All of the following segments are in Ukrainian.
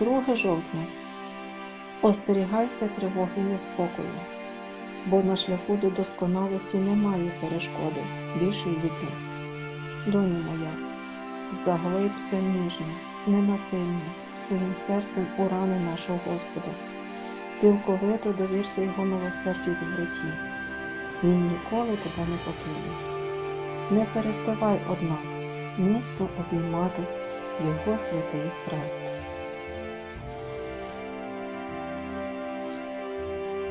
2 жовтня. Остерігайся тривоги і неспокою, бо на шляху до досконалості немає перешкоди більшої від них. Доню моя, заглибся ніжно, ненасильно своїм серцем у рани нашого Господа. Цілковито довірся Його милосердю і доброті. Він ніколи тебе не покине. Не переставай, однак, міцно обіймати Його святий хрест.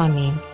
Амінь.